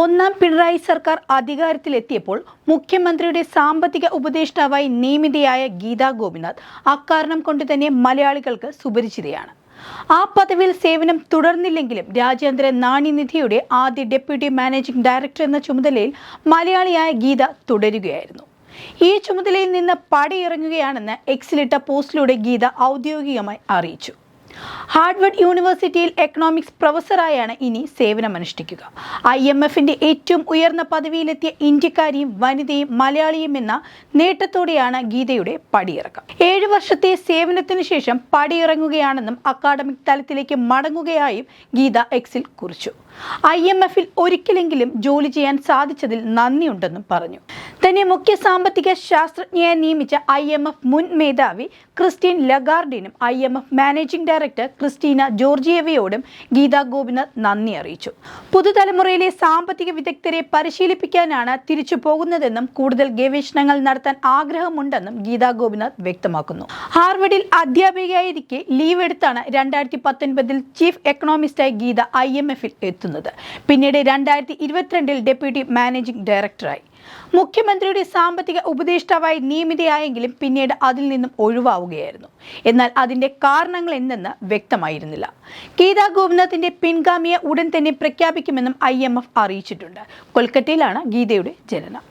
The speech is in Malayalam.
ഒന്നാം പിണറായി സർക്കാർ അധികാരത്തിലെത്തിയപ്പോൾ മുഖ്യമന്ത്രിയുടെ സാമ്പത്തിക ഉപദേഷ്ടാവായി നിയമിതയായ ഗീതാ ഗോപിനാഥ് അക്കാരണം കൊണ്ട് തന്നെ മലയാളികൾക്ക് സുപരിചിതയാണ്. ആ പദവിയിൽ സേവനം തുടർന്നില്ലെങ്കിലും രാജ്യാന്തര നാണ്യനിധിയുടെ ആദ്യ ഡെപ്യൂട്ടി മാനേജിംഗ് ഡയറക്ടർ എന്ന ചുമതലയിൽ മലയാളിയായ ഗീത തുടരുകയായിരുന്നു. ഈ ചുമതലയിൽ നിന്ന് പടിയിറങ്ങുകയാണെന്ന് എക്സിലിട്ട പോസ്റ്റിലൂടെ ഗീത ഔദ്യോഗികമായി അറിയിച്ചു. ഹാർഡ്വർഡ് യൂണിവേഴ്സിറ്റിയിൽ എക്കണോമിക്സ് പ്രൊഫസറായാണ് ഇനി സേവനമനുഷ്ഠിക്കുക. ഐ എം എഫിന്റെ ഏറ്റവും ഉയർന്ന പദവിയിലെത്തിയ ഇന്ത്യക്കാരിയും വനിതയും മലയാളിയും എന്ന നേട്ടത്തോടെയാണ് ഗീതയുടെ പടിയിറക്കം. ഏഴു വർഷത്തെ സേവനത്തിന് ശേഷം പടിയിറങ്ങുകയാണെന്നും അക്കാഡമിക് തലത്തിലേക്ക് മടങ്ങുകയായും ഗീത എക്സിൽ കുറിച്ചു. ഐ എം എഫിൽ ഒരിക്കലെങ്കിലും ജോലി ചെയ്യാൻ സാധിച്ചതിൽ നന്ദിയുണ്ടെന്നും പറഞ്ഞു. തന്നെ മുഖ്യ സാമ്പത്തിക ശാസ്ത്രജ്ഞയെ നിയമിച്ച ഐ എം എഫ് മുൻ മേധാവി Christine ലഗാർഡിനും I M F managing director Kristalina ജോർജിയവയോടും Gita Gopinath നന്ദി അറിയിച്ചു. പുതുതലമുറയിലെ സാമ്പത്തിക വിദഗ്ധരെ പരിശീലിപ്പിക്കാനാണ് തിരിച്ചു പോകുന്നതെന്നും കൂടുതൽ ഗവേഷണങ്ങൾ നടത്താൻ ആഗ്രഹമുണ്ടെന്നും ഗീതാ ഗോപിനാഥ് വ്യക്തമാക്കുന്നു. ഹാർവർഡിൽ അധ്യാപികയായിരിക്കെ ലീവ് എടുത്താണ് രണ്ടായിരത്തി പത്തൊൻപതിൽ ചീഫ് എക്കണോമിസ്റ്റായി ഗീത ഐ എം എഫിൽ എത്തുന്നത്. പിന്നീട് രണ്ടായിരത്തി ഇരുപത്തിരണ്ടിൽ ഡെപ്യൂട്ടി മാനേജിംഗ് ഡയറക്ടറായി. മുഖ്യമന്ത്രിയുടെ സാമ്പത്തിക ഉപദേഷ്ടാവായി നിയമിതയായെങ്കിലും പിന്നീട് അതിൽ നിന്നും ഒഴിവാവുകയായിരുന്നു. എന്നാൽ അതിന്റെ കാരണങ്ങൾ എന്തെന്ന് വ്യക്തമായിരുന്നില്ല. ഗീതാ ഗോപിനാഥിന്റെ പിൻഗാമിയെ ഉടൻ തന്നെ പ്രഖ്യാപിക്കുമെന്നും ഐ അറിയിച്ചിട്ടുണ്ട്. കൊൽക്കത്തയിലാണ് ഗീതയുടെ ജനനം.